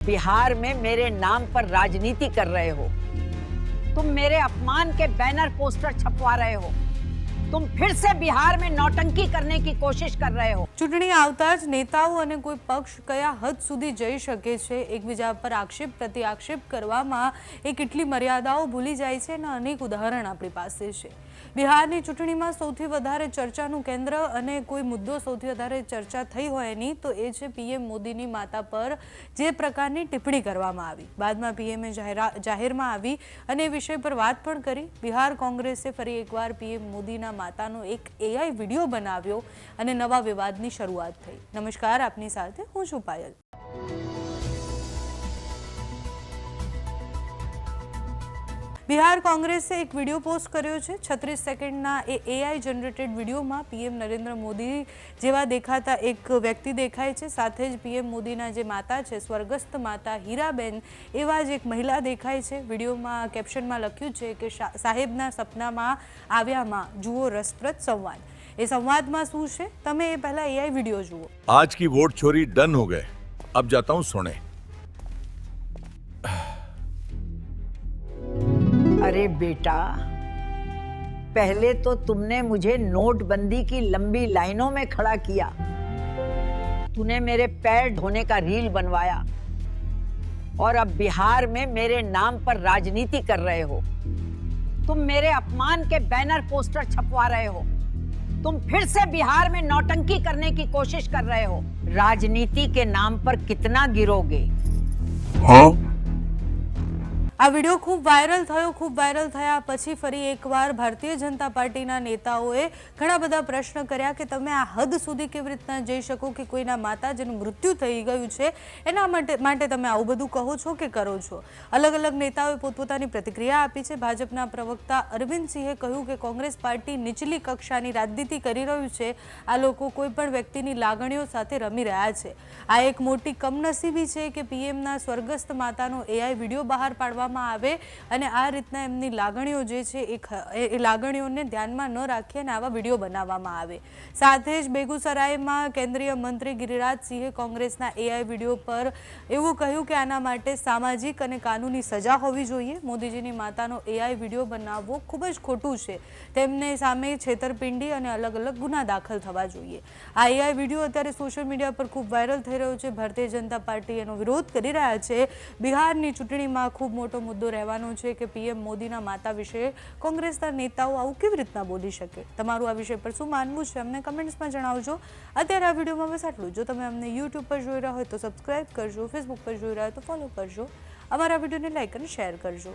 बिहार में मेरे नाम पर राजनीति कर रहे हो तुम मेरे अपमान के बैनर पोस्टर छपवा रहे हो તુમ ફિર સે બિહાર મેં નોટંકી કરને કી કોશિશ કર રહે હો ચૂંટણી આવતા જ નેતાઓ અને કોઈ પક્ષ કયા હદ સુધી જઈ શકે છે, એકબીજા પર આક્ષેપ પ્રતિ આક્ષેપ કરવામાં એ કેટલી મર્યાદાઓ ભૂલી જાય છે અને અનેક ઉદાહરણ આપણી પાસે છે. બિહારની ચૂંટણીમાં સૌથી વધારે ચર્ચાનું કેન્દ્ર અને કોઈ મુદ્દો સૌથી વધારે ચર્ચા થઈ હોય એની, તો એ છે પીએમ મોદીની માતા પર જે પ્રકારની ટિપ્પણી કરવામાં આવી. બાદમાં પીએમએ જાહેરમાં આવી અને એ વિષય પર વાત પણ કરી. બિહાર કોંગ્રેસે ફરી એકવાર પીએમ મોદીના માતાનો એક એઆઈ વીડિયો બનાવ્યો અને નવા વિવાદની શરૂઆત થઈ. નમસ્કાર, આપની સાથે હું છું પાયલ. બિહાર કોંગ્રેસે એક વીડિયો પોસ્ટ કર્યો છે. છત્રીસ સેકન્ડના એ એઆઈ જનરેટેડ વિડીયોમાં પીએમ નરેન્દ્ર મોદી જેવા દેખાતા એક વ્યક્તિ દેખાય છે. સાથે જ પીએમ મોદીના જે માતા છે, સ્વર્ગસ્થ માતા હીરાબેન, એવા જ એક મહિલા દેખાય છે. વિડીયોમાં કેપ્શનમાં લખ્યું છે કે સાહેબના સપનામાં આવ્યામાં જુઓ રસપ્રદ સંવાદ. એ સંવાદમાં શું છે? તમે એ પહેલા એઆઈ વીડિયો જુઓ. આજ કી વોટ છોરી ડન હો ગયે. અબ જાતા હું સોને. अरे बेटा, पहले तो तुमने मुझे नोटबंदी की लंबी लाइनों में खड़ा किया। तूने मेरे पैर ढोने का रील बनवाया और अब बिहार में मेरे नाम पर राजनीति कर रहे हो। तुम मेरे अपमान के बैनर पोस्टर छपवा रहे हो। तुम फिर से बिहार में नौटंकी करने की कोशिश कर रहे हो। राजनीति के नाम पर कितना गिरोगे? આ વીડિયો ખૂબ વાયરલ થયો, ખૂબ વાયરલ થયા પછી ફરી એકવાર ભારતીય જનતા પાર્ટીના નેતાઓએ ઘણા બધા પ્રશ્ન કર્યા કે તમે આ હદ સુધી કેવી રીતના જઈ શકો કે કોઈના માતા જેનું મૃત્યુ થઈ ગયું છે? એના માટે માટે તમે આવું બધું કહો છો કે કરો છો? અલગ અલગ નેતાઓએ પોતપોતાની પ્રતિક્રિયા આપી છે. ભાજપના પ્રવક્તા અરવિંદસિંહે કહ્યું કે કોંગ્રેસ પાર્ટી નીચલી કક્ષાની રાજનીતિ કરી રહ્યું છે. આ લોકો કોઈ પણ વ્યક્તિની લાગણીઓ સાથે રમી રહ્યા છે. આ એક મોટી કમનસીબી છે કે પીએમના સ્વર્ગસ્થ માતાનો એઆઈ વીડિયો બહાર પાડવામાં આવે અને આ રીતના એમની લાગણીઓ જે છે એ લાગણીઓને ધ્યાનમાં ન રાખી અને આવા વીડિયો બનાવવામાં આવે. સાથે જ બેગુસરાયમાં કેન્દ્રીય મંત્રી ગિરિરાજસિંહે કોંગ્રેસના એઆઈ વીડિયો પર એવું કહ્યું કે આના માટે સામાજિક અને કાનૂની સજા હોવી જોઈએ. મોદીજીની માતાનો એઆઈ વીડિયો બનાવવો ખૂબ જ ખોટું છે. તેમને સામે છેતરપિંડી અને અલગ અલગ ગુના દાખલ થવા જોઈએ. આ એઆઈ વીડિયો અત્યારે સોશિયલ મીડિયા પર ખૂબ વાયરલ થઈ રહ્યો છે. ભારતીય જનતા પાર્ટી એનો વિરોધ કરી રહ્યા છે. બિહારની ચૂંટણીમાં ખૂબ મોટો મુદ્દો રહેવાનો છે કે પીએમ મોદીના માતા વિશે કોંગ્રેસના નેતાઓ આવું કેવી રીતના બોલી શકે? તમારું આ વિષય પર શું માનવું છે? અમને કમેન્ટ્સમાં જણાવજો. અત્યારે આ વિડીયોમાં બસ આટલું જો. તમે અમને યુટ્યુબ પર જોઈ રહ્યા હોય તો સબસ્ક્રાઇબ કરજો ફેસબુક પર જોઈ રહ્યા હોય તો ફોલો કરજો. અમારા વિડીયોને લાઈક અને શેર કરજો.